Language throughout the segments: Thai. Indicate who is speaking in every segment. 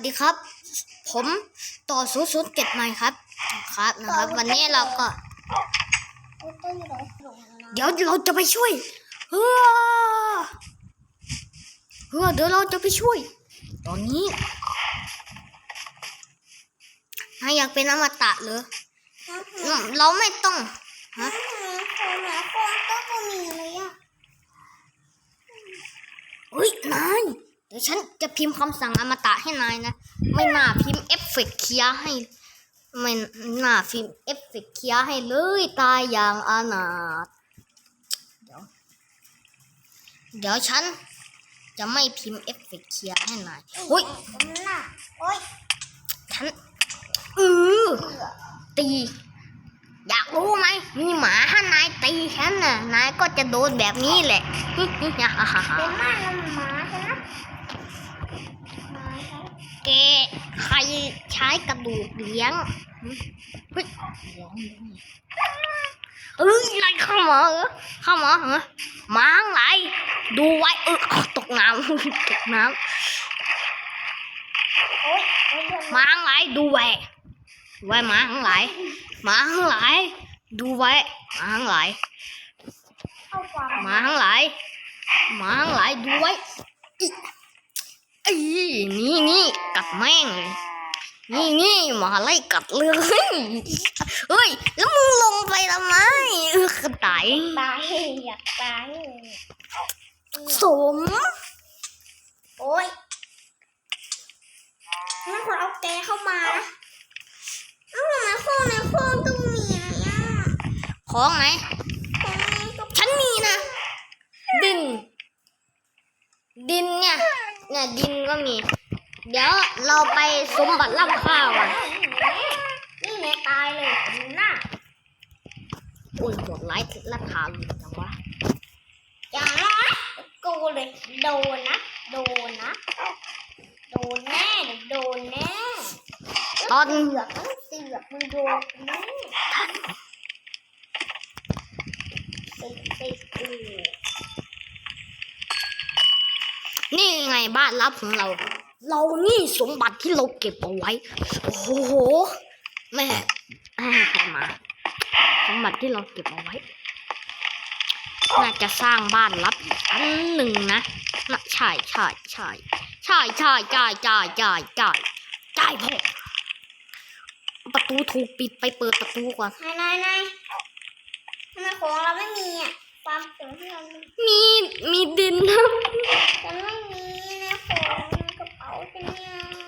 Speaker 1: สดีครับ ผมต่อศูนย์ศูนย์เจ็ดใหม่ครับ ครับนะครับ วันนี้เราก็ เดี๋ยวเราจะไปช่วยเฮ้อเฮ้อเดี๋ยวเราจะไปช่วย ตอนนี้นายอยากเป็นอมตะเหรออืมเราไม่ต้องฮะเฮ้ยนายเดี๋ยวฉันจะพิมพ์คำสั่งอมตะให้นายนะ ไม่น่าพิมพ์เอฟเฟกต์เคลียร์ให้ ไม่น่าพิมพ์เอฟเฟกต์เคลียร์ให้เลยตายอย่างอนาถเดี๋ยว เดี๋ยวฉันจะไม่พิมพ์เอฟเฟกต์เคลียร์ให้นายเฮ้ยฉันเออตี อยากรู้ไหมมีหมาถ้านายตีฉันน่ะนายก็จะโดนแบบนี้แหละฮ่าฮ่าฮ่า แกใครใช้กระดูกเลี้ยงเฮ้ยเอ้ยอะไรเข้ามาเหรอเข้ามาเหรอหมาข้างไหลดูไว้เออตกน้ำตกน้ำหมาข้างไหลดูไว้ไว้หมาข้างไหลหมาข้างไหลดูไว้หมาข้างไหลหมาข้างไหลหมาข้างไหลดูไว้ อิไอ้นี่นี่กัดแม่งเลยนี่นี่หมาไล่กัดเลยเฮ้ย แล้วมึงลงไปทำไมเออกระต่าย
Speaker 2: ตายอยากตาย
Speaker 1: สม
Speaker 2: โอ้ยนั่นคนเอาแกเข้ามานะเอ้ามาโค้งในโค้งต้องมีอะไรอะ
Speaker 1: ของไหน
Speaker 2: โค้งนี้ก็
Speaker 1: ฉันมีนะ ดิน ดินเนี่ย เนี่ยดินก็มี เดี๋ยวเราไปสมบัติล่ำข้าวอะ
Speaker 2: นี่แน่ตายเลยผมหน้า
Speaker 1: อุ้ยหมดไลฟ์ราคาอยู่จังวะ
Speaker 2: อย่างน้อยกูเลยโดนนะ โดนนะโดนแน่โดนแน่
Speaker 1: ตอน
Speaker 2: เสือกต้องเสือกมึงโดนแน่ติดติดอือ
Speaker 1: นี่ไงบ้านลับของเรา เรานี่สมบัติที่เราเก็บเอาไว้ โอ้โห แม่อ่าใครมา สมบัติที่เราเก็บเอาไว้ น่าจะสร้างบ้านลับอีกอันหนึ่งนะน่ะใช่ใช่ใช่ใช่ใช่ใช่ใช่ใช่ใช่ใช่พ่อประตูถูกปิดไปเปิดประตูก่อน
Speaker 2: นายนายนายทำไมของเราไม่มีอะความสื่อมที่เรามี
Speaker 1: มีดินนะ
Speaker 2: ฉันไม่มีในของในกระเป๋าฉันเนี่ย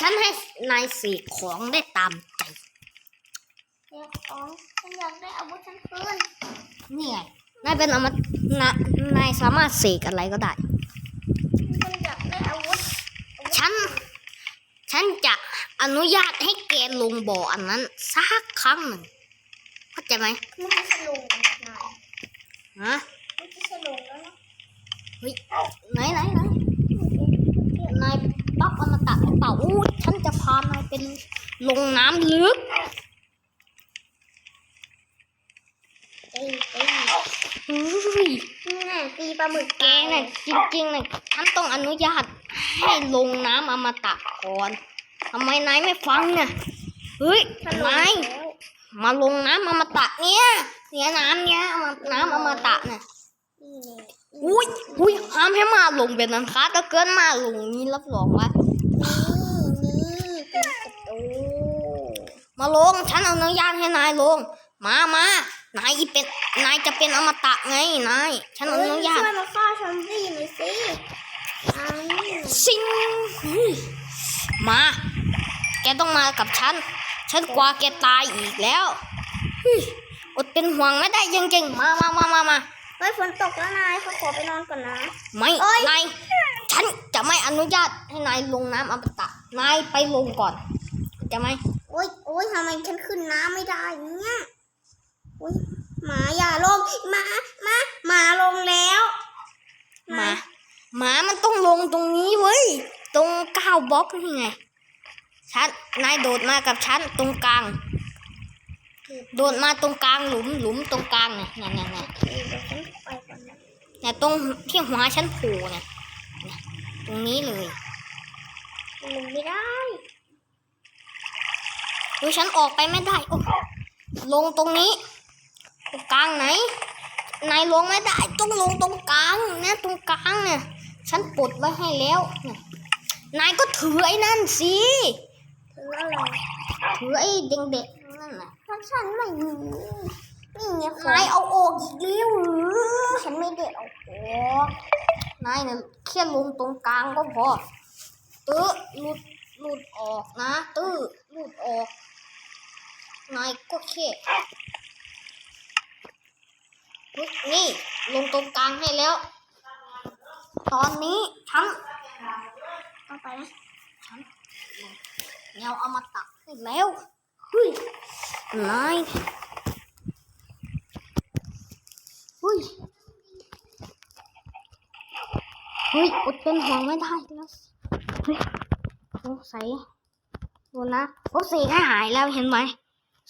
Speaker 1: ฉันให้ นายเสกของได้ตามใจ
Speaker 2: เดี๋ยวของฉันอยากได้อาวุธฉันคืน
Speaker 1: นี่ไงนายเป็นอมตนะนายสามารถเสกอะไรก็ได้
Speaker 2: ฉันอยากได้อาวุธ
Speaker 1: ฉันฉันจะอนุญาตให้แกลงบ่ออันนั้นสักครั้งหนึ่งเข้าใจไหม
Speaker 2: ไม่ใช่สลุงนาย
Speaker 1: ฮะ
Speaker 2: ไม่ใช่สลุงแล้วนะ
Speaker 1: เฮ้ยไหนไหนไหนนายปั๊บอมตะหรือเปล่าอู้ ฉันจะพานายเป็นลงน้ำลึก
Speaker 2: ตีตี
Speaker 1: เฮ้ย
Speaker 2: นี่แน่ตีปลาหมึก
Speaker 1: แกเนี่ยจริงๆเนี่ยฉันต้องอนุญาตให้ลงน้ำอมตะก่อนทำไมนายไม่ฟังเนี่ยเฮ้ย
Speaker 2: สลุง
Speaker 1: นาย
Speaker 2: แล้ว
Speaker 1: มาลงน้ำอมตะเนี่ยเนี่ยน้ำเนี่ยเอามาน้ำอมตะเนี่ย
Speaker 2: นี่แน่
Speaker 1: อุ้ยอุ้ยห้ามให้มาลงเป็นนันคัดถ้าเกินมาลงนี่รับรองว่า
Speaker 2: นี่นี่ตีประตู
Speaker 1: มาลง ฉันอนุญาตให้นายลง มามานายอีเป็น นายจะเป็นอมตะไงนาย ฉันอนุญาต
Speaker 2: ช่วยมาฆ่าซอมบี้หน่อยสิอันนี้
Speaker 1: ซิงเฮ้ยมา แกต้องมากับฉัน ฉันกลัวแกตายอีกแล้วเฮ้ยอดเป็นห่วงไม่ได้จริงๆ มามามามามา
Speaker 2: เฮ้ยฝนตกแล้วนายเขาขอไปนอนก่อนนะ
Speaker 1: ไม่
Speaker 2: เอ้ย
Speaker 1: นายฉันจะไม่อนุญาตให้นายลงน้ำอมตะ นายไปลงก่อนเข้าจะไหม
Speaker 2: โอ๊ยโอ๊ยทำไมฉันขึ้นน้ำไม่ได้เนี่ยโอ๊ยหมาอย่าลงหมาหมาหมาลงแล้ว
Speaker 1: หมาหมามันต้องลงตรงนี้เว้ย ตรงเก้าบล็อกนี่ไงฉันนายโดดมากับฉันตรงกลาง โดดมาตรงกลางหลุมหลุมตรงกลางเนี่ยเนี่ยเนี่ยเนี่ย
Speaker 2: เดี๋ยวฉันไปก่อนนะ
Speaker 1: เนี่ยตรงที่หัวฉันโผล่เนี่ย
Speaker 2: น
Speaker 1: ตรงนี้เลย
Speaker 2: ลงไม่ได้
Speaker 1: ดูฉันออกไปไม่ได้โอ้ลงตรงนี้ ตรงกลางไหนนายลงไม่ได้ ต้องลงตรงกลางเนี่ยตรงกลางเนี่ย ฉันปลดไว้ให้แล้วนี่นายก็ถือไอ้นั่นสิ
Speaker 2: ถืออะไร
Speaker 1: ถือไอ้เด็กๆนั่นน่ะ
Speaker 2: เพราะฉันไม่มีนี่ไง
Speaker 1: นายเอาออกอีกแล้วหรือ
Speaker 2: ฉันไม่ได้เอาออก
Speaker 1: นายเนี่ยแค่ลงตรงกลางก็พอตื้อหลุดหลุดออกนะ ตื้อหลุดออก นายก็แค่นี่ลงตรงกลางให้แล้ว ตอนนี้ฉัน
Speaker 2: เอาไปนะ
Speaker 1: แนวเอามาตักให้แล้วเฮ้ยนายเฮ้ยเฮ้ยอดเป็นห่วงไม่ได้แล้วเฮ้ยสงสัยดูนะเขาเสกให้หายแล้วเห็นไหม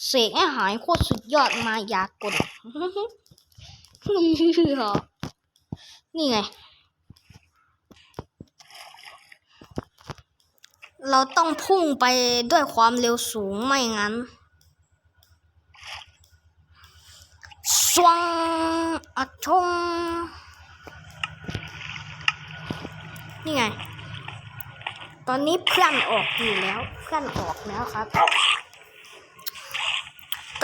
Speaker 1: เสกให้หายโคตรสุดยอดมายากลนี่ไง เราต้องพุ่งไปด้วยความเร็วสูงไม่งั้นสวงอัดชงนี่ไง ตอนนี้เพื่อนออกอยู่แล้วเพื่อนออกแล้วครับ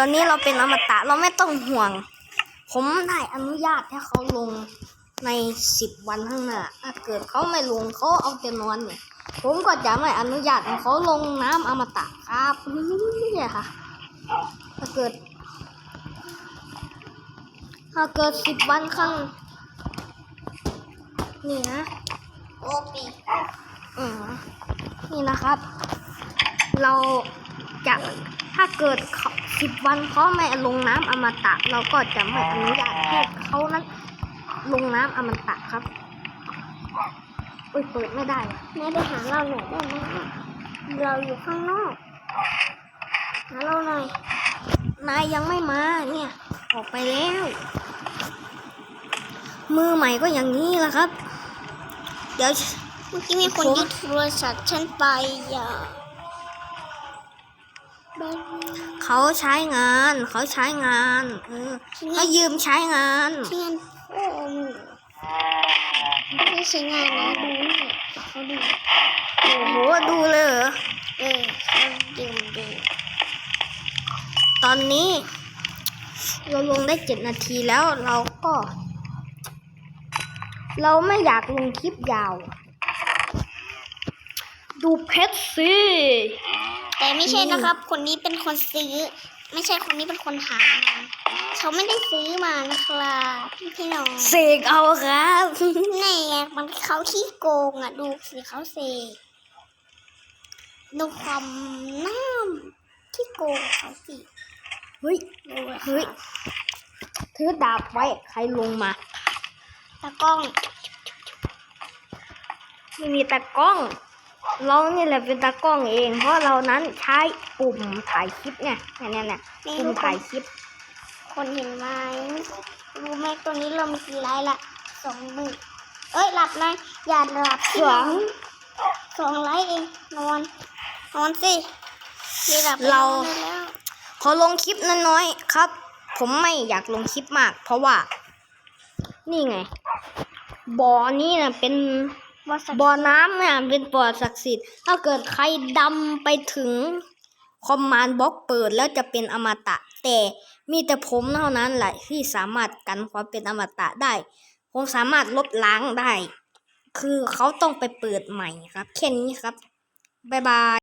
Speaker 1: อนนี้เราเป็นอมตะเราไม่ต้องห่วง ผมได้อนุญาตให้เขาลงในสิบวันข้างหน้าถ้าเกิดเขาไม่ลงเขาเอาแต่นอนเนี่ยผมก็จะไม่อนุญาตให้เขาลงน้ำอมตะครับนี่ค่ะ ถ้าเกิด ถ้าเกิดสิบวันข้างนี่นะ
Speaker 2: โอปี
Speaker 1: อืมนี่นะครับ เราจะถ้าเกิดเขา สิบวันเขาไม่ลงน้ำอมตะ เราก็จะไม่อนุญาตให้เขานั้นลงน้ำอมตะครับอุ้ยเปิดไม่ได้ว่ะ
Speaker 2: แม่ไปหาเราหน่อยได้ไหมเราอยู่ข้างนอก หาเราหน่อย
Speaker 1: นายยังไม่มาเนี่ย ออกไปแล้ว มือใหม่ก็อย่างนี้แหละครับ เดี๋ยว
Speaker 2: เมื่อกี้มีคน
Speaker 1: ผม
Speaker 2: ยึดโทรศัพท์ฉันไปอะแบงค์
Speaker 1: เขาใช้งาน เขาใช้งานเออเขายืมใช้งาน
Speaker 2: เทียนโอ้โหไม่ใช่งานนะดูเนี่ยเขาดู
Speaker 1: โอ้โหดูเลยเหรอ
Speaker 2: เออเขาดูดู
Speaker 1: ตอนนี้ เราลงได้เจ็ดนาทีแล้วเราก็ เราไม่อยากลงคลิปยาว ดูเพชรสิ
Speaker 2: แต่ไม่ใช่นะครับ คนนี้เป็นคนซื้อ ไม่ใช่คนนี้เป็นคนหามาเขาไม่ได้ซื้อมานะครับพี่พี่น้อง
Speaker 1: เสกเอาครับ
Speaker 2: แน่มันเขาขี้โกงอะ ดูสิเขาเสกดูความน้ำขี้โกงเขาสิ
Speaker 1: เฮ้ย
Speaker 2: ดูอะ
Speaker 1: เฮ้ยถือดาบไว้ใครลงมา
Speaker 2: ตากล้อง
Speaker 1: ไม่มีตากล้อง เรานี่แหละเป็นตากล้องเอง เพราะเรานั้นใช้ปุ่มถ่ายคลิปเนี่ยเนี่ยเนี่ยเนี่ย
Speaker 2: นี่
Speaker 1: ปุ่ม
Speaker 2: ทุกค
Speaker 1: ถ่าย
Speaker 2: น
Speaker 1: คลิป
Speaker 2: คนเห็นไหมรู้ไหมตัวนี้เรามีกี่ไลค์ละสองหมื่นเอ้ยหลับนะอย่าหลับ
Speaker 1: สอง
Speaker 2: สองไลค์เองนอนนอนสิอย่าหลับไป
Speaker 1: เรา
Speaker 2: นอนได้แล้ว
Speaker 1: ขอลงคลิปน้อยๆครับ ผมไม่อยากลงคลิปมาก เพราะว่า นี่ไงบ่อนี้นะเป็น
Speaker 2: ว่าสัก
Speaker 1: บ่อน้ำเนี่ยเป็นบ่อศักดิ์สิทธิ์ ถ้าเกิดใครดำไปถึงคอมมานด์บล็อกเปิดแล้วจะเป็นอมตะ แต่มีแต่ผมเท่านั้นแหละที่สามารถกันความเป็นอมตะได้ ผมสามารถลบล้างได้ คือเขาต้องไปเปิดใหม่ครับ แค่นี้ครับ บ๊ายบาย